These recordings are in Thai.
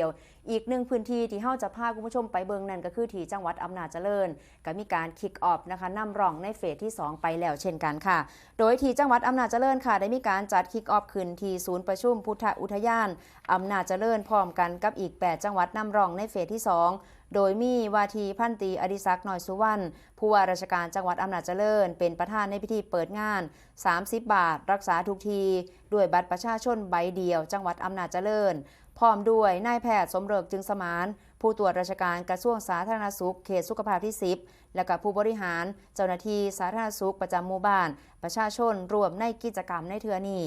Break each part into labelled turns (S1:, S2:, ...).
S1: ดียว อีกหนึ่งพื้นที่ที่เฮาจะพาคุณผู้ชมไปเบิงนั่นก็คือที่จังหวัดอำนาจเจริญ ก็มีการคิกออฟนะคะนำร่องในเฟสที่ 2 ไปแล้วเช่นกันค่ะ โดยที่จังหวัดอำนาจเจริญค่ะ ได้มีการจัดคิกออฟขึ้นที่ศูนย์ประชุมพุทธอุทยานอำนาจเจริญพร้อมกันกับอีก 8 จังหวัดนำร่องในเฟสที่ 2โดยมีวาทีพันตีอดิศักดิ์หน่อยสุวรรณผู้ว่าราชการจังหวัดอำนาจเจริญ เป็นประธานในพิธีเปิดงาน 30 บาท รักษาทุกที ด้วยบัตรประชาชนใบเดียว จังหวัดอำนาจเจริญ พร้อมด้วยนายแพทย์สมเริกจึงสมาน ผู้ตรวจราชการกระทรวงสาธารณสุข เขตสุขภาพที่ 10 และกับผู้บริหาร เจ้าหน้าที่สาธารณสุขประจำหมู่บ้าน ประชาชนรวมในกิจกรรมในเทือนี้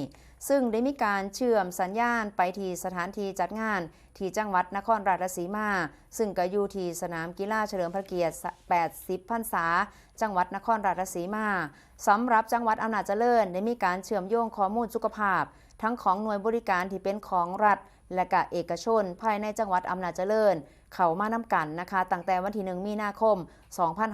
S1: ซึ่งได้มีการเชื่อมสัญญาณไปที่สถานที่จัดงาน ที่จังหวัดนครราชสีมา ซึ่งก็อยู่ที่สนามกีฬาเฉลิมพระเกียรติ 80 พรรษา จังหวัดนครราชสีมาสำหรับจังหวัดอำนาจเจริญได้มีการเชื่อมโยงข้อมูลสุขภาพ ทั้งของหน่วยบริการที่เป็นของรัฐ และก็เอกชนภายในจังหวัดอำนาจเจริญ เขามานำกันนะคะตั้งแต่วันที่1มีนาคม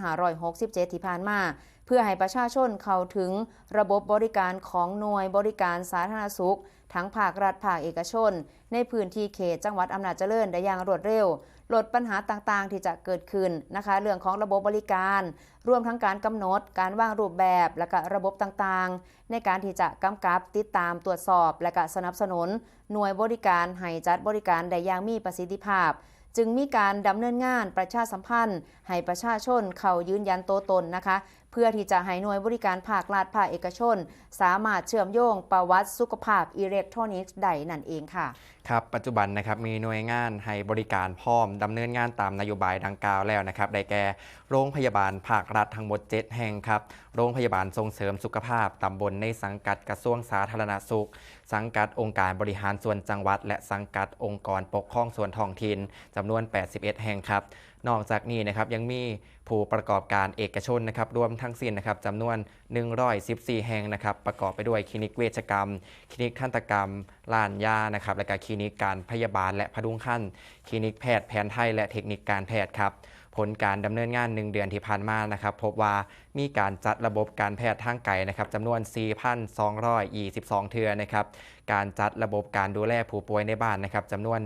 S1: 2567 ที่ผ่านมา เพื่อให้ประชาชนเข้าถึงระบบบริการของหน่วยบริการสาธารณสุข ทั้งภาครัฐภาคเอกชน ในพื้นที่เขตจังหวัดอำนาจเจริญได้อย่างรวดเร็วลดปัญหาต่างๆ ที่จะเกิดขึ้นนะคะ เรื่องของระบบบริการ รวมทั้งการกำหนด การวางรูปแบบ และก็ระบบต่างๆ ในการที่จะกำกับติดตามตรวจสอบ และก็สนับสนุน หน่วยบริการให้จัดบริการได้อย่างมีประสิทธิภาพ จึงมีการดำเนินงานประชาสัมพันธ์ให้ประชาชนเขายืนยันตัวตนนะคะ เพื่อที่จะให้หน่วยบริการภาครัฐภาคเอกชน สามารถเชื่อมโยงประวัติสุขภาพอิเล็กทรอนิกส์ได้นั่นเองค่ะ
S2: ครับปัจจุบันนะครับมีหน่วยงานให้บริการพร้อมดำเนินงานตามนโยบายดังกล่าวแล้วนะครับได้แก่โรงพยาบาลภาครัฐทั้งหมด 7 แห่งครับโรงพยาบาลส่งเสริมสุขภาพตำบลในสังกัดกระทรวงสาธารณสุข สังกัดองค์การบริหารส่วนจังหวัด และสังกัดองค์กรปกครองส่วนท้องถิ่นจำนวน 81 แห่งครับนอกจากนี้นะครับยังมีผู้ประกอบการเอกชนนะครับรวมทั้งสิ้นนะครับจำนวน 114 แห่งนะครับประกอบไปด้วยคลินิกเวชกรรม คลินิกทันตกรรมล้านยานะครับและก็คลินิกการพยาบาลและพดุงขั้นคลินิกแพทย์แผนไทยและเทคนิคการแพทย์ครับ ผลการดำเนินงาน 1 เดือนที่ผ่านมานะครับ พบว่ามีการจัดระบบการแพทย์ทางไกลนะครับจำนวน 4,222 เทือนะครับ การจัดระบบการดูแลผู้ป่วยในบ้านนะครับจำนวน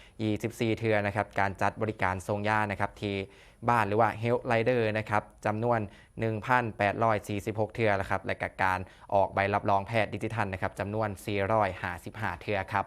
S2: 1,024 เทือนะครับ การจัดบริการทรงยานะครับที่บ้านหรือว่า Health Rider นะครับจำนวน 1,846 เทือนะครับ และกการออกใบรับรองแพทย์ดิจิทัลนะครับจำนวน 455 เทือครับ